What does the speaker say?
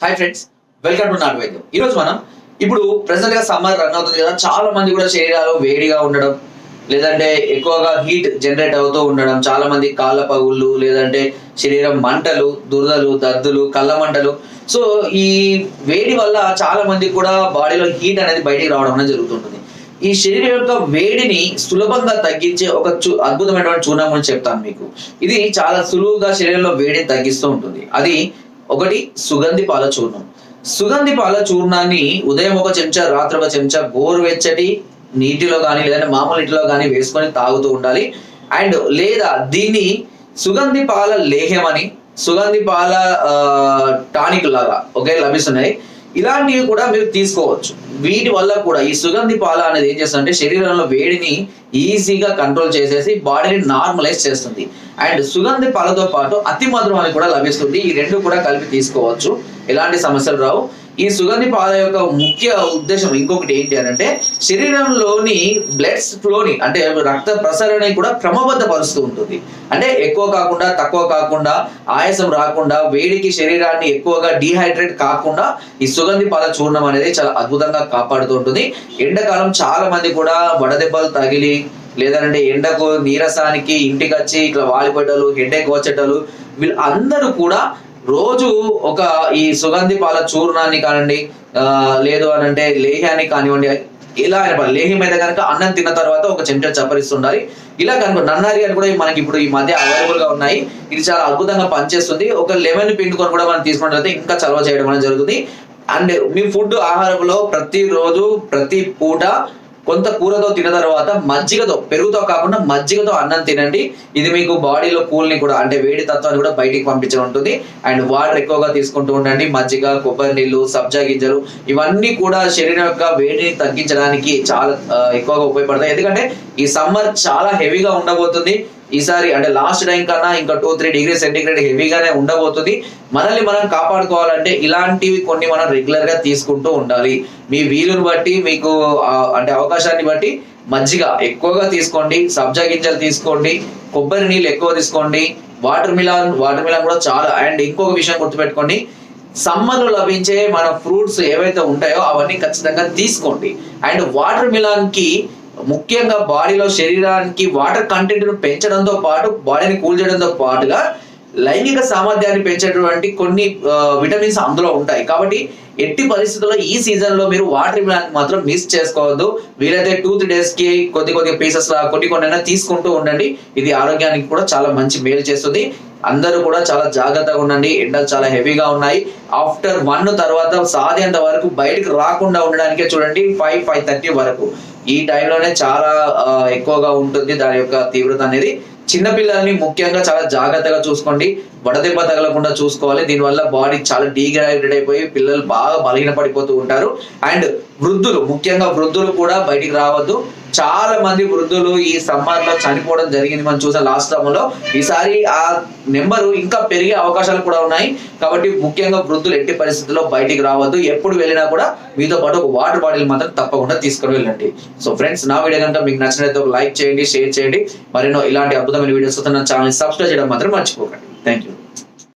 Hi friends welcome to నాటు వైద్యం ఈరోజు మనం ఇప్పుడు ప్రెసెంట్గా సమ్మర్ రన్ అవుతుంది కదా. చాలా మంది కూడా శరీరాలు వేడిగా ఉండడం లేదంటే ఎక్కువగా హీట్ జనరేట్ అవుతూ ఉండడం చాలా మంది కాళ్ళ పగుళ్ళు లేదంటే శరీరం మంటలు దురదలు దద్దులు కళ్ళ మంటలు. సో ఈ వేడి వల్ల చాలా మంది కూడా బాడీలో హీట్ అనేది బయటికి రావడం అనేది జరుగుతుంటుంది. ఈ శరీరం యొక్క వేడిని సులభంగా తగ్గించే ఒక అద్భుతమైనటువంటి చూర్ణం గురించి చెప్తాను మీకు. ఇది చాలా సులువుగా శరీరంలో వేడిని తగ్గిస్తూ ఉంటుంది. అది ఒకటి సుగంధి పాల చూర్ణం. సుగంధి పాల చూర్ణాన్ని ఉదయం ఒక చెంచా రాత్రి ఒక చెంచా గోరువెచ్చటి నీటిలో కానీ లేదంటే మామూలు నీటిలో కానీ వేసుకొని తాగుతూ ఉండాలి. అండ్ లేదా దీన్ని సుగంధి పాల లేహ్యం అని సుగంధి పాల టానిక్ లాగా ఒకే లభిస్తున్నాయి. ఇలాంటివి కూడా మీరు తీసుకోవచ్చు. వీటి వల్ల కూడా ఈ సుగంధి పాల అనేది ఏం చేస్తుందంటే శరీరంలో వేడిని ఈజీగా కంట్రోల్ చేసేసి బాడీని నార్మలైజ్ చేస్తుంది. అండ్ సుగంధి పాలతో పాటు అతి మధురం అని కూడా లభిస్తుంది. ఈ రెండు కూడా కలిపి తీసుకోవచ్చు. ఎలాంటి సమస్యలు రావు. ఈ సుగంధి పాల యొక్క ముఖ్య ఉద్దేశం ఇంకొకటి ఏంటి అని అంటే శరీరంలోని బ్లడ్స్ ఫ్లోని అంటే రక్త ప్రసరణని కూడా క్రమబద్ధపరుస్తూ ఉంటుంది. అంటే ఎక్కువ కాకుండా తక్కువ కాకుండా ఆయాసం రాకుండా వేడికి శరీరాన్ని ఎక్కువగా డీహైడ్రేట్ కాకుండా ఈ సుగంధి పాల చూర్ణం అనేది చాలా అద్భుతంగా కాపాడుతూ ఉంటుంది. ఎండాకాలం చాలా మంది కూడా వడదెబ్బలు తగిలి లేదంటే ఎండకు నీరసానికి ఇంటికి వచ్చి ఇట్లా వాలిపడ్డలు హెడేక్ వచ్చేటలు వీళ్ళు అందరూ కూడా రోజు ఒక ఈ సుగంధి పాల చూర్ణాన్ని కానివ్వండి ఆ, లేదు అని అంటే లేహ్యాన్ని కానివ్వండి ఇలా అయిన పర్లేదు. లేహ్యం అయితే కనుక అన్నం తిన్న తర్వాత ఒక చెంచా చప్పరిస్తుండాలి. ఇలా కనుక నన్నారి అని కూడా మనకి ఇప్పుడు ఈ మధ్య అవైలబుల్గా ఉన్నాయి. ఇది చాలా అద్భుతంగా పనిచేస్తుంది. ఒక లెమన్ పిండుకొని కూడా మనం తీసుకున్నట్లయితే ఇంకా చలవ చేయడం అనేది జరుగుతుంది. అండ్ మీ ఫుడ్ ఆహారంలో ప్రతిరోజు ప్రతి పూట కొంత కూరతో తిన్న తర్వాత మజ్జిగతో పెరుగుతో కాకుండా మజ్జిగతో అన్నం తినండి. ఇది మీకు బాడీలో కూల్ని కూడా అంటే వేడి తత్వాన్ని కూడా బయటికి పంపించడం ఉంటుంది. అండ్ వాటర్ ఎక్కువగా తీసుకుంటూ ఉండండి. మజ్జిగ కొబ్బరి నీళ్ళు సబ్జా గింజలు ఇవన్నీ కూడా శరీరం యొక్క వేడిని తగ్గించడానికి చాలా ఎక్కువగా ఉపయోగపడతాయి. ఎందుకంటే ఈ సమ్మర్ చాలా హెవీగా ఉండబోతుంది. ఈసారి అంటే లాస్ట్ టైం కన్నా ఇంకా టూ త్రీ డిగ్రీ సెంటిగ్రేడ్ హెవీగానే ఉండబోతుంది. మనల్ని మనం కాపాడుకోవాలంటే ఇలాంటివి కొన్ని మనం రెగ్యులర్గా తీసుకుంటూ ఉండాలి. మీ వీలుని బట్టి మీకు అంటే అవకాశాన్ని బట్టి మజ్జిగ ఎక్కువగా తీసుకోండి. సబ్జా గింజలు తీసుకోండి. కొబ్బరి నీళ్ళు ఎక్కువ తీసుకోండి. వాటర్ మిలాన్ వాటర్ మిలాన్ కూడా చాలా. అండ్ ఇంకొక విషయం గుర్తుపెట్టుకోండి. సమ్మర్లో లభించే మన ఫ్రూట్స్ ఏవైతే ఉంటాయో అవన్నీ ఖచ్చితంగా తీసుకోండి. అండ్ వాటర్ మిలాన్కి ముఖ్యంగా బాడీలో శరీరానికి వాటర్ కంటెంట్ను పెంచడంతో పాటు బాడీని కూల్ చేయడంతో పాటుగా లైంగిక సామర్థ్యాన్ని పెంచేటువంటి కొన్ని విటమిన్స్ అందులో ఉంటాయి. కాబట్టి ఎట్టి పరిస్థితుల్లో ఈ సీజన్లో మీరు వాటర్ మిలాన్ మాత్రం మిస్ చేసుకోవద్దు. వీలైతే టూ త్రీ డేస్కి కొద్ది కొద్ది పీసెస్ లా కొన్ని కొన్ని తీసుకుంటూ ఉండండి. ఇది ఆరోగ్యానికి కూడా చాలా మంచి మేలు చేస్తుంది. అందరూ కూడా చాలా జాగ్రత్తగా ఉండండి. ఎండలు చాలా హెవీగా ఉన్నాయి. ఆఫ్టర్ వన్ తర్వాత సాధ్యంత వరకు బయటకు రాకుండా ఉండడానికే చూడండి. ఫైవ్ ఫైవ్ థర్టీ వరకు. ఈ టైంలోనే చాలా ఆ, ఎక్కువగా ఉంటుంది. దాని యొక్క తీవ్రత అనేది చిన్నపిల్లల్ని ముఖ్యంగా చాలా జాగ్రత్తగా చూసుకోండి. వడదెబ్బ తగలకుండా చూసుకోవాలి. దీనివల్ల బాడీ చాలా డీగ్రైడెడ్ అయిపోయి పిల్లలు బాగా బలహీన పడిపోతూ ఉంటారు. అండ్ వృద్ధులు ముఖ్యంగా వృద్ధులు కూడా బయటికి రావద్దు. చాలా మంది వృద్ధులు ఈ సమ్మర్లో చనిపోవడం జరిగింది. మనం చూసాం లాస్ట్లో. ఈసారి ఆ నెంబరు ఇంకా పెరిగే అవకాశాలు కూడా ఉన్నాయి. కాబట్టి ముఖ్యంగా వృద్ధులు ఎట్టి పరిస్థితుల్లో బయటికి రావద్దు. ఎప్పుడు వెళ్ళినా కూడా మీతో పాటు ఒక వాటర్ బాటిల్ మాత్రం తప్పకుండా తీసుకుని వెళ్ళండి. సో ఫ్రెండ్స్ నా వీడియో కనుక మీకు నచ్చినట్లయితే ఒక లైక్ చేయండి షేర్ చేయండి. మరెన్నో ఇలాంటి అద్భుతమైన వీడియోస్ వస్తున్న ఛానల్ సబ్స్క్రైబ్ చేయడం మాత్రం మర్చిపోకండి. Thank you